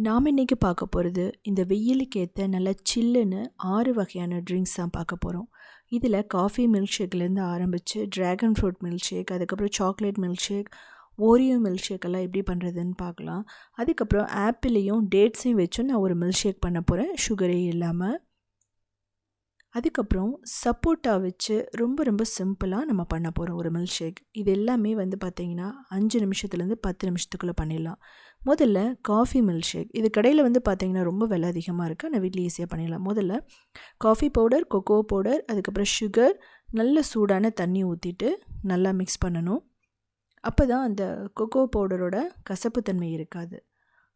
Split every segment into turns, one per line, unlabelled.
நாம் இன்றைக்கி பார்க்க போகிறது இந்த வெயிலுக்கு ஏற்ற நல்ல சில்லுன்னு ஆறு வகையான ட்ரிங்க்ஸ் தான் பார்க்க போகிறோம் இதில் காஃபி மில்க் ஷேக்லேருந்து ஆரம்பித்து ட்ராகன் ஃப்ரூட் மில்க் ஷேக் அதுக்கப்புறம் chocolate milkshake Oreo milk ஷேக்கெல்லாம் எப்படி பண்ணுறதுன்னு பார்க்கலாம். அதுக்கப்புறம் ஆப்பிளையும் டேட்ஸையும் வச்சும் நான் ஒரு மில்க் ஷேக் பண்ண போகிறேன் சுகரே இல்லாமல் அதுக்கப்புறம் சப்போட்டா வச்சு ரொம்ப ரொம்ப சிம்பிளாக நம்ம பண்ண போகிறோம் ஒரு மில்க் ஷேக் இது எல்லாமே வந்து பார்த்திங்கன்னா அஞ்சு நிமிஷத்துலேருந்து பத்து நிமிஷத்துக்குள்ளே பண்ணிடலாம். முதல்ல காஃபி மில்க் ஷேக் இது கடையில் வந்து பார்த்திங்கன்னா ரொம்ப விலை அதிகமாக இருக்குது ஆனால் வீட்டில் ஈஸியாக பண்ணிடலாம். முதல்ல காஃபி பவுடர் கொக்கோ பவுடர் அதுக்கப்புறம் சுகர் நல்ல சூடான தண்ணி ஊற்றிட்டு நல்லா மிக்ஸ் பண்ணணும். அப்போ தான் அந்த கொக்கோ பவுடரோட கசப்புத்தன்மை இருக்காது.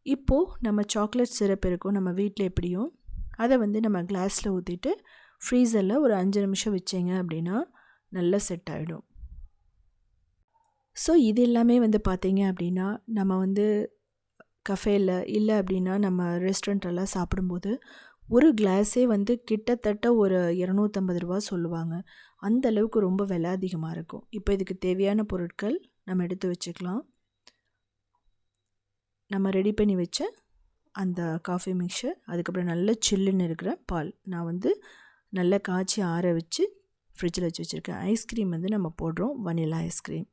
இப்போது நம்ம சாக்லேட் சிரப் இருக்கும். நம்ம வீட்டில் எப்படியும் அதை வந்து நம்ம கிளாஸில் ஊற்றிட்டு ஃப்ரீசரில் ஒரு அஞ்சு நிமிஷம் வச்சிங்க அப்படின்னா நல்லா செட் ஆகிடும் ஸோ இது எல்லாமே வந்து பார்த்தீங்க அப்படின்னா நம்ம வந்து கஃபேயில் இல்லை அப்படின்னா நம்ம ரெஸ்டாரண்ட்டெல்லாம் சாப்பிடும்போது ஒரு கிளாஸே வந்து கிட்டத்தட்ட ஒரு இரநூத்தம்பது ரூபா சொல்லுவாங்க. அந்த அளவுக்கு ரொம்ப விலை அதிகமாக இருக்கும். இப்போ இதுக்கு தேவையான பொருட்கள் நம்ம எடுத்து வச்சுக்கலாம். நம்ம ரெடி பண்ணி வச்ச அந்த காஃபி மிக்சர் அதுக்கப்புறம் நல்ல சில்லுன்னு இருக்கிற பால். நான் வந்து நல்லா காய்ச்சி ஆற வச்சு ஃப்ரிட்ஜில் வச்சு வச்சுருக்கேன் ஐஸ்கிரீம் வந்து நம்ம போடுறோம் வனிலா ஐஸ்கிரீம்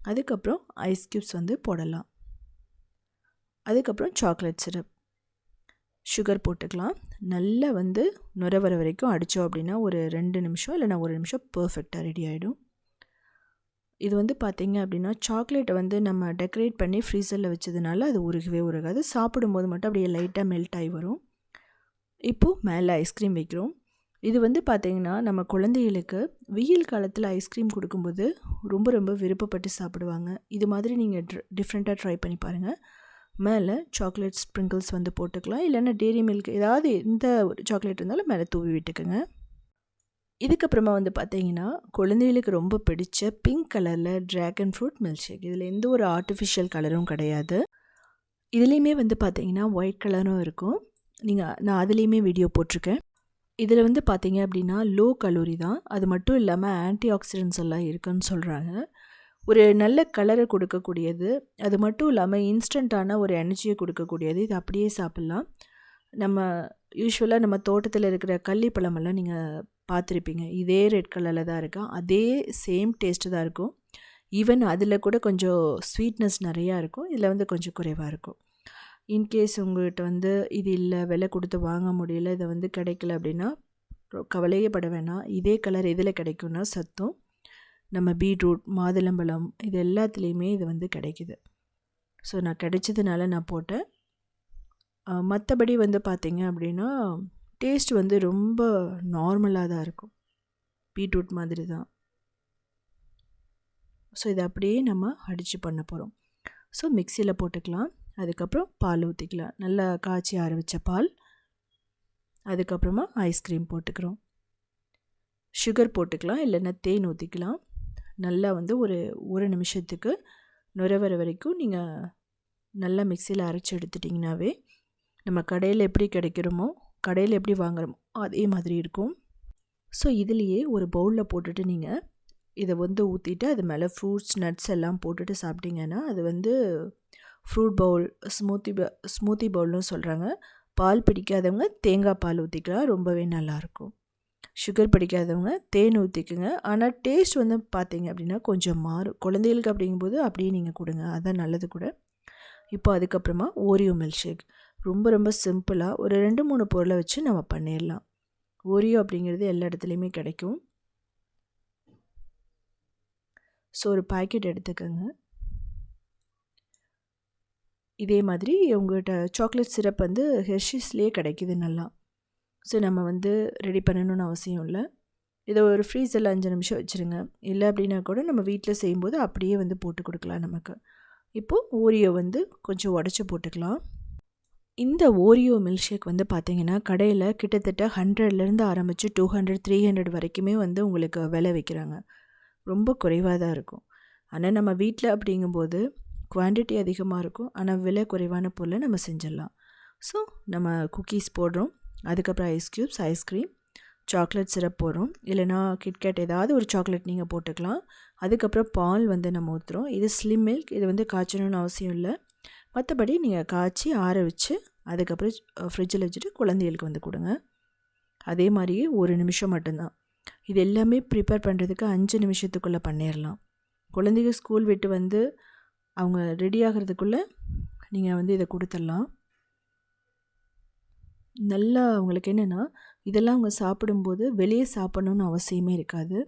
அதுக்கப்புறம் ஐஸ் க்யூப்ஸ் வந்து போடலாம். அதுக்கப்புறம் சாக்லேட் சிரப் சுகர் போட்டுக்கலாம். நல்லா வந்து நுர வர வரைக்கும் அடித்தோம் அப்படின்னா ஒரு ரெண்டு நிமிஷம் இல்லைனா ஒரு நிமிஷம் பர்ஃபெக்டாக ரெடி ஆகிடும் இது வந்து பார்த்திங்க அப்படின்னா சாக்லேட்டை வந்து நம்ம டெக்கரேட் பண்ணி ஃப்ரீசரில் வச்சதுனால அது உருகவே உருகாது. சாப்பிடும்போது மட்டும் அப்படியே லைட்டாக மெல்ட் ஆகி வரும். இப்போது மேலே ஐஸ்கிரீம் வைக்கிறோம். இது வந்து பார்த்திங்கன்னா நம்ம குழந்தைகளுக்கு வெயில் காலத்தில் ஐஸ்கிரீம் கொடுக்கும்போது ரொம்ப ரொம்ப விருப்பப்பட்டு சாப்பிடுவாங்க. இது மாதிரி நீங்கள் டிஃப்ரெண்ட்டாக ட்ரை பண்ணி பாருங்கள் மேலே சாக்லேட் ஸ்ப்ரிங்கிள்ஸ் வந்து போட்டுக்கலாம். இல்லைன்னா டெய்ரி மில்க் ஏதாவது எந்த சாக்லேட் இருந்தாலும் மேலே தூவி விட்டுக்குங்க. இதுக்கப்புறமா வந்து பார்த்தீங்கன்னா குழந்தைகளுக்கு ரொம்ப பிடிச்ச பிங்க் கலரில் ட்ராகன் ஃப்ரூட் மில்க் ஷேக் இதில் எந்த ஒரு ஆர்டிஃபிஷியல் கலரும் கிடையாது. இதுலேயுமே வந்து பார்த்தீங்கன்னா ஒயிட் கலரும் இருக்கும். நீங்கள் நான் அதுலேயுமே வீடியோ போட்டிருக்கேன். இதில் வந்து பார்த்தீங்க அப்படின்னா லோ கலோரி தான். அது மட்டும் இல்லாமல் ஆன்டி ஆக்சிடென்ட்ஸ் எல்லாம் இருக்குன்னு சொல்கிறாங்க ஒரு நல்ல கலரை கொடுக்கக்கூடியது. அது மட்டும் இல்லாமல் இன்ஸ்டண்ட்டான ஒரு எனர்ஜியை கொடுக்கக்கூடியது. இது அப்படியே சாப்பிட்லாம். நம்ம யூஸ்வலாக நம்ம தோட்டத்தில் இருக்கிற கள்ளிப்பழமெல்லாம் நீங்கள் பார்த்துருப்பீங்க. இதே ரெட் கலரில் தான் இருக்கும். அதே சேம் டேஸ்ட்டு தான் இருக்கும். ஈவன் அதில் கூட கொஞ்சம் ஸ்வீட்னஸ் நிறையா இருக்கும். இதில் வந்து கொஞ்சம் குறைவாக இருக்கும். இன்கேஸ் உங்கள்கிட்ட வந்து இது இல்லை விலை கொடுத்து வாங்க முடியல இதை வந்து கிடைக்கல அப்படின்னா கவலையே வேணாம். இதே கலர் எதில் கிடைக்கும்னா சத்தும் நம்ம பீட்ரூட் மாதுளம்பழம் இது எல்லாத்துலேயுமே இது வந்து கிடைக்கிது. ஸோ நான் கிடைச்சதுனால நான் போட்டேன். மற்றபடி வந்து பார்த்திங்க அப்படின்னா டேஸ்ட் வந்து ரொம்ப நார்மலாக தான் இருக்கும். பீட்ரூட் மாதிரி தான். ஸோ இதை அப்படியே நம்ம அடித்து பண்ண போகிறோம். ஸோ மிக்சியில் போட்டுக்கலாம். அதுக்கப்புறம் பால் ஊற்றிக்கலாம் நல்லா காய்ச்சி ஆரம்பித்த வச்ச பால். அதுக்கப்புறமா ஐஸ்கிரீம் போட்டுக்கிறோம். சுகர் போட்டுக்கலாம் இல்லைன்னா தேன் ஊற்றிக்கலாம் நல்லா வந்து ஒரு ஒரு நிமிஷத்துக்கு நுர வர வரைக்கும் நீங்கள் நல்லா மிக்சியில் அரைச்சி எடுத்துட்டிங்கனாவே நம்ம கடையில் எப்படி கிடைக்கிறோமோ கடையில் எப்படி வாங்குறோமோ அதே மாதிரி இருக்கும். ஸோ இதுலேயே ஒரு பவுலில் போட்டுட்டு நீங்கள் இதை வந்து ஊற்றிட்டு அது மேலே ஃப்ரூட்ஸ் நட்ஸ் எல்லாம் போட்டுட்டு சாப்பிட்டிங்கன்னா அது வந்து ஃப்ரூட் பவுல் ஸ்மூத்தி ப ஸ்மூத்தி பவுல்னு சொல்கிறாங்க பால் பிடிக்காதவங்க தேங்காய் பால் ஊற்றிக்கலாம் ரொம்பவே நல்லாயிருக்கும் சுகர் பிடிக்காதவங்க தேன் ஊற்றிக்குங்க ஆனால் டேஸ்ட் வந்து பார்த்தீங்க அப்படின்னா கொஞ்சம் மாறும். குழந்தைகளுக்கு அப்படிங்கும்போது அப்படியே நீங்கள் கொடுங்க அதுதான் நல்லது கூட. இப்போ அதுக்கப்புறமா ஓரியோ மில்க் ஷேக் ரொம்ப ரொம்ப சிம்பிளாக ஒரு ரெண்டு மூணு பொருளை வச்சு நம்ம பண்ணிடலாம் ஓரியோ அப்படிங்கிறது எல்லா இடத்துலையுமே கிடைக்கும். ஸோ ஒரு பாக்கெட் எடுத்துக்கோங்க. இதே மாதிரி உங்கள்கிட்ட சாக்லேட் சிரப் வந்து ஹெர்ஷீஸ்லேயே கிடைக்கிது நல்லா. ஸோ நம்ம வந்து ரெடி பண்ணணும்னு அவசியம் இல்லை. இதை ஒரு ஃப்ரீசரில் அஞ்சு நிமிஷம் வச்சுருங்க. இல்லை அப்படின்னா கூட நம்ம வீட்டில் செய்யும்போது அப்படியே வந்து போட்டு கொடுக்கலாம் நமக்கு. இப்போது ஓரியோ வந்து கொஞ்சம் உடச்சி போட்டுக்கலாம். இந்த ஓரியோ மில்க் ஷேக் வந்து பார்த்திங்கன்னா கடையில் கிட்டத்தட்ட ஹண்ட்ரட்லேருந்து ஆரம்பித்து டூ ஹண்ட்ரட் த்ரீ ஹண்ட்ரட் வரைக்குமே வந்து உங்களுக்கு விலை வைக்கிறாங்க. ரொம்ப குறைவாக தான் இருக்கும். ஆனால் நம்ம வீட்டில் அப்படிங்கும்போது குவான்டிட்டி அதிகமாக இருக்கும். ஆனால் விலை குறைவான பொருளை நம்ம செஞ்சிடலாம். ஸோ நம்ம குக்கீஸ் போடுறோம். அதுக்கப்புறம் ice cubes ice cream chocolate syrup போடுறோம். இல்லைனா கிட்கேட் ஏதாவது ஒரு சாக்லேட் நீங்கள் போட்டுக்கலாம். அதுக்கப்புறம் பால் வந்து நம்ம ஊற்றுறோம் இது ஸ்லிம் மில்க் இது வந்து காய்ச்சணும்னு அவசியம் இல்லை. மற்றபடி நீங்கள் காய்ச்சி ஆற வச்சு அதுக்கப்புறம் ஃப்ரிட்ஜில் வச்சுட்டு குழந்தைகளுக்கு வந்து கொடுங்க. அதே மாதிரியே ஒரு நிமிஷம் மட்டும்தான். இது எல்லாமே ப்ரிப்பேர் பண்ணுறதுக்கு அஞ்சு நிமிஷத்துக்குள்ளே பண்ணிடலாம். குழந்தைங்க ஸ்கூல் விட்டு வந்து அவங்க ரெடி ஆகிறதுக்குள்ளே நீங்கள் வந்து இதை கொடுத்துடலாம். நல்லா அவங்களுக்கு என்னென்னா இதெல்லாம் அவங்க சாப்பிடும்போது வெளியே சாப்பிட்ணுன்னு அவசியமே இருக்காது.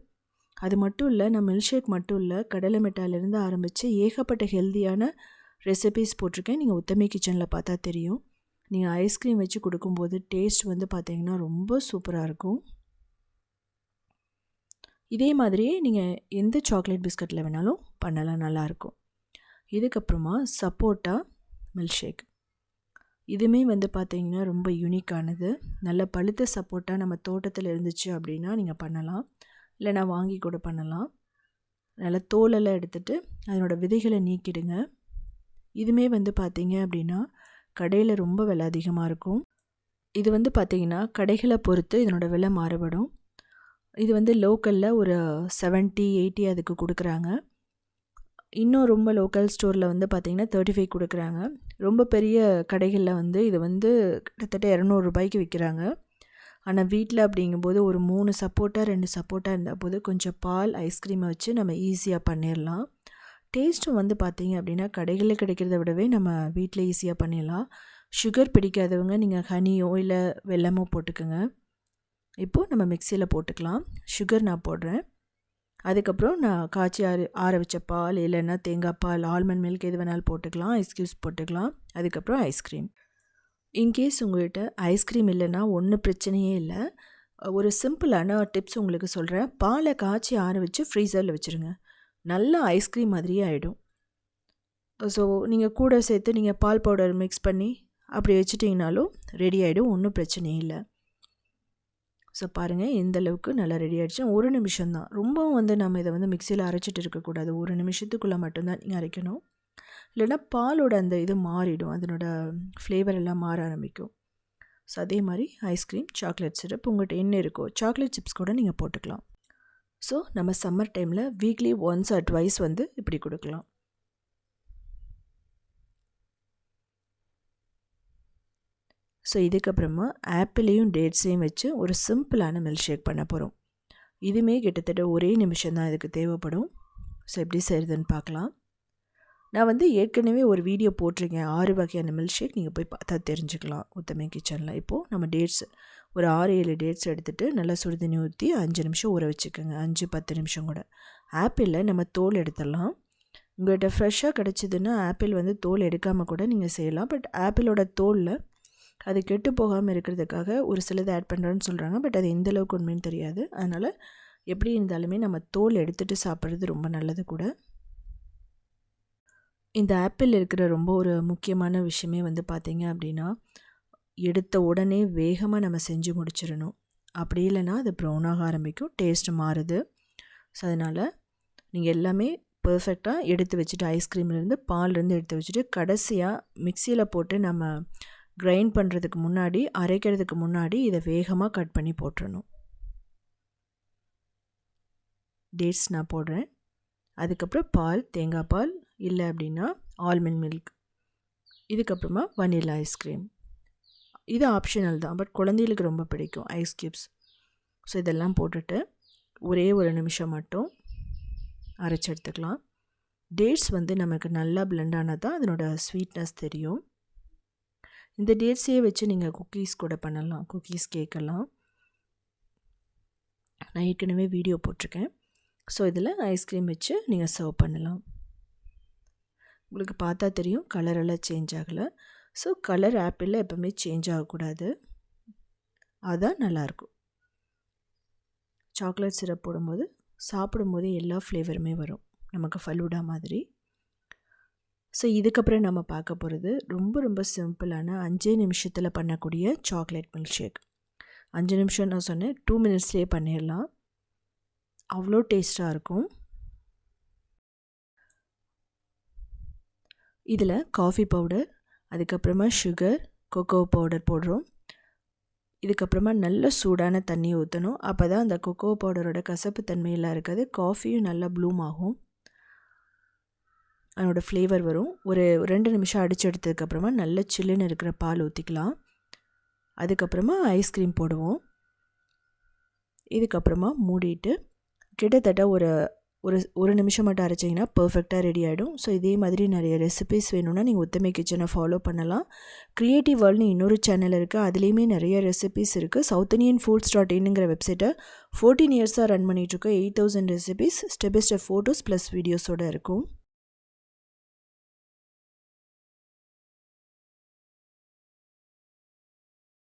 அது மட்டும் இல்லை நான் மில்க்ஷேக் மட்டும் இல்லை கடலை மிட்டாயிலேருந்து ஆரம்பித்து ஏகப்பட்ட ஹெல்த்தியான ரெசிபீஸ் போட்டிருக்கேன். நீங்கள் உத்தமி கிச்சனில் பார்த்தா தெரியும். நீங்கள் ஐஸ்கிரீம் வச்சு கொடுக்கும்போது டேஸ்ட் வந்து பார்த்திங்கன்னா ரொம்ப சூப்பராக இருக்கும். இதே மாதிரியே நீங்கள் எந்த சாக்லேட் பிஸ்கட்டில் வேணாலும் பண்ணலாம் நல்லாயிருக்கும் இதுக்கப்புறமா சப்போட்டா மில்க் ஷேக் இதுவுமே வந்து பார்த்திங்கன்னா ரொம்ப யூனிக்கானது நல்ல பழுத்த சப்போட்டா நம்ம தோட்டத்தில் இருந்துச்சு அப்படின்னா நீங்கள் பண்ணலாம். இல்லைனா வாங்கி கூட பண்ணலாம். நல்லா தோலெல்லாம் எடுத்துகிட்டு அதனோட விதைகளை நீக்கிடுங்க. இதுவுமே வந்து பார்த்திங்க அப்படின்னா கடையில் ரொம்ப விலை அதிகமாக இருக்கும். இது வந்து பார்த்திங்கன்னா கடைகளை பொறுத்து இதனோட விலை மாறுபடும். இது வந்து லோக்கலில் ஒரு செவன்ட்டி எயிட்டி அதுக்கு கொடுக்குறாங்க. இன்னும் ரொம்ப லோக்கல் ஸ்டோரில் வந்து பார்த்திங்கன்னா தேர்ட்டி ஃபைவ் கொடுக்குறாங்க. ரொம்ப பெரிய கடைகளில் வந்து இது வந்து கிட்டத்தட்ட இரநூறுபாய்க்கு விற்கிறாங்க ஆனால் வீட்டில் அப்படிங்கும்போது ஒரு மூணு சப்போட்டா ரெண்டு சப்போட்டா இருந்தால் போது கொஞ்சம் பால் ஐஸ்கிரீமை வச்சு நம்ம ஈஸியாக பண்ணிடலாம் டேஸ்ட்டும் வந்து பார்த்திங்க அப்படின்னா கடைகளில் கிடைக்கிறத விடவே நம்ம வீட்டில் ஈஸியாக பண்ணிடலாம் சுகர் பிடிக்காதவங்க நீங்கள் ஹனியோ இல்லை வெல்லமோ போட்டுக்கோங்க. இப்போது நம்ம மிக்சியில் போட்டுக்கலாம். சுகர் நான் போடுறேன். அதுக்கப்புறம் நான் காய்ச்சி ஆறு ஆற வச்ச பால் இல்லைன்னா தேங்காய் பால் ஆல்மண்ட் மில்க் எது வேணாலும் போட்டுக்கலாம் ஐஸ்கியூஸ் போட்டுக்கலாம். அதுக்கப்புறம் ஐஸ்கிரீம் இன்கேஸ் உங்கள்கிட்ட ஐஸ்கிரீம் இல்லைன்னா ஒன்றும் பிரச்சனையே இல்லை. ஒரு சிம்பிளான டிப்ஸ் உங்களுக்கு சொல்கிறேன் பாலை காய்ச்சி ஆற வச்சு ஃப்ரீசரில் வச்சுருங்க. நல்லா ஐஸ்கிரீம் மாதிரியே ஆகிடும் ஸோ நீங்கள் கூட சேர்த்து நீங்கள் பால் பவுடர் மிக்ஸ் பண்ணி அப்படி வச்சுட்டிங்கனாலும் ரெடி ஆகிடும் ஒன்றும் பிரச்சனையே இல்லை. ஸோ பாருங்கள் எந்த அளவுக்கு நல்லா ரெடி ஆகிடுச்சு ஒரு நிமிஷம் தான் ரொம்பவும் வந்து நம்ம இதை வந்து மிக்சியில் அரைச்சிட்டு இருக்கக்கூடாது. ஒரு நிமிஷத்துக்குள்ளே மட்டும்தான் நீங்கள் அரைக்கணும். இல்லைன்னா பாலோட அந்த இது மாறிடும். அதனோட ஃப்ளேவர் எல்லாம் மாற ஆரம்பிக்கும். ஸோ அதே மாதிரி ஐஸ்கிரீம் சாக்லேட் சிரப் உங்கள்கிட்ட என்ன இருக்கோ சாக்லேட் சிப்ஸ் கூட நீங்கள் போட்டுக்கலாம். ஸோ நம்ம சம்மர் டைமில் வீக்லி ஒன்ஸ் ஆர் ட்வைஸ் வந்து இப்படி கொடுக்கலாம். ஸோ இதுக்கப்புறமா ஆப்பிளையும் டேட்ஸையும் வச்சு ஒரு சிம்பிளான மில்க் ஷேக் பண்ண போகிறோம் இதுவுமே கிட்டத்தட்ட ஒரே நிமிஷம் தான் இதுக்கு தேவைப்படும். ஸோ எப்படி செய்கிறதுன்னு பார்க்கலாம். நான் வந்து ஏற்கனவே ஒரு வீடியோ போட்டிருக்கேன். ஆறு வகையான மில்க் ஷேக் நீங்கள் போய் பார்த்தா தெரிஞ்சுக்கலாம். உத்தமே கிச்சனில் இப்போது நம்ம டேட்ஸ் ஒரு ஆறு ஏழு டேட்ஸ் எடுத்துகிட்டு நல்லா சுடுதண்ணி ஊற்றி அஞ்சு நிமிஷம் ஊற வச்சுக்கோங்க. அஞ்சு பத்து நிமிஷம் கூட. ஆப்பிளில் நம்ம தோல் எடுத்துடலாம். உங்கள்கிட்ட ஃப்ரெஷ்ஷாக கிடச்சிதுன்னா ஆப்பிள் வந்து தோல் எடுக்காமல் கூட நீங்கள் செய்யலாம். பட் ஆப்பிளோட தோலில் அது கெட்டு போகாமல் இருக்கிறதுக்காக ஒரு சிலது ஆட் பண்ணுறோன்னு சொல்கிறாங்க பட் அது எந்த அளவுக்கு உண்மைன்னு தெரியாது. அதனால் எப்படி இருந்தாலுமே நம்ம தோல் எடுத்துகிட்டு சாப்பிட்றது ரொம்ப நல்லது கூட. இந்த ஆப்பிள் இருக்கிற ரொம்ப ஒரு முக்கியமான விஷயமே வந்து பார்த்திங்க அப்படின்னா எடுத்த உடனே வேகமாக நம்ம செஞ்சு முடிச்சிடணும். அப்படி இல்லைன்னா அது ப்ரௌனாக ஆரம்பிக்கும் டேஸ்ட் மாறுது. ஸோ அதனால் நீங்கள் எல்லாமே பர்ஃபெக்டாக எடுத்து வச்சுட்டு ஐஸ்கிரீம்லேருந்து பால்லேருந்து எடுத்து வச்சுட்டு கடைசியாக மிக்சியில் போட்டு நம்ம கிரைண்ட் பண்ணுறதுக்கு முன்னாடி அரைக்கிறதுக்கு முன்னாடி இதை வேகமாக கட் பண்ணி போட்டுறணும். டேட்ஸ் நான் போடுறேன். அதுக்கப்புறம் பால் தேங்காய் பால் இல்லை அப்படின்னா ஆல்மண்ட் மில்க் இதுக்கப்புறமா வனிலா ஐஸ்கிரீம் இது ஆப்ஷனல் தான் பட் குழந்தைகளுக்கு ரொம்ப பிடிக்கும் ஐஸ் க்யூப்ஸ் ஸோ இதெல்லாம் போட்டுட்டு ஒரே ஒரு நிமிஷம் மட்டும் அரைச்சி எடுத்துக்கலாம். டேட்ஸ் வந்து நமக்கு நல்லா பிளெண்ட் ஆனால் தான் அதனோட ஸ்வீட்னஸ் தெரியும். இந்த டேட்ஸையே வச்சு நீங்கள் குக்கீஸ் கூட பண்ணலாம். குக்கீஸ் கேட்கலாம் நான் ஏற்கனவே வீடியோ போட்டிருக்கேன். ஸோ இதில் ஐஸ்கிரீம் வச்சு நீங்கள் சர்வ் பண்ணலாம். உங்களுக்கு பார்த்தா தெரியும் கலரெல்லாம் சேஞ்ச் ஆகலை. ஸோ கலர் ஆப்பிளில் எப்போவுமே சேஞ்ச் ஆகக்கூடாது. அதுதான் நல்லாயிருக்கும். சாக்லேட் சிரப் போடும்போது சாப்பிடும்போது எல்லா ஃப்ளேவருமே வரும். நமக்கு ஃபலூடா மாதிரி. ஸோ இதுக்கப்புறம் நம்ம பார்க்க போகிறது ரொம்ப ரொம்ப சிம்பிளான அஞ்சே நிமிஷத்தில் பண்ணக்கூடிய சாக்லேட் மில்க் ஷேக் அஞ்சு நிமிஷம் நான் சொன்னேன் டூ மினிட்ஸ்லேயே பண்ணிடலாம். அவ்வளோ டேஸ்ட்டாக இருக்கும். இதில் காஃபி பவுடர் அதுக்கப்புறமா சுகர் கொக்கோ பவுடர் போடுறோம். இதுக்கப்புறமா நல்ல சூடான தண்ணி ஊற்றணும் அப்போ தான் அந்த கொக்கோ பவுடரோட கசப்பு தன்மையெல்லாம் இருக்காது. காஃபியும் நல்லா ப்ளூம் ஆகும். அதனோடய ஃப்ளேவர் வரும். ஒரு ரெண்டு நிமிஷம் அடித்து எடுத்ததுக்கப்புறமா நல்ல சில்லுன்னு இருக்கிற பால் ஊற்றிக்கலாம் அதுக்கப்புறமா ஐஸ்கிரீம் போடுவோம். இதுக்கப்புறமா மூடிட்டு கிட்டத்தட்ட ஒரு ஒரு ஒரு நிமிஷம் மட்டும் அரைச்சிங்கன்னா பர்ஃபெக்டாக ரெடி ஆகிடும் ஸோ இதே மாதிரி நிறைய ரெசிபிஸ் வேணும்னா நீங்கள் ஒத்தமை கிச்சனை ஃபாலோ பண்ணலாம். க்ரியேட்டிவ் வேர்ல்ட்னு இன்னொரு சேனல் இருக்குது அதுலேயுமே நிறைய ரெசிபிஸ் இருக்குது சவுத் இந்தியன் ஃபுட்ஸ் டாட் இன்னுங்கிற வெப்சைட்டை ஃபோர்டீன் இயர்ஸாக ரன் பண்ணிகிட்ருக்கோம் eight thousand recipes step by step photos plus வீடியோஸோடு இருக்கும்.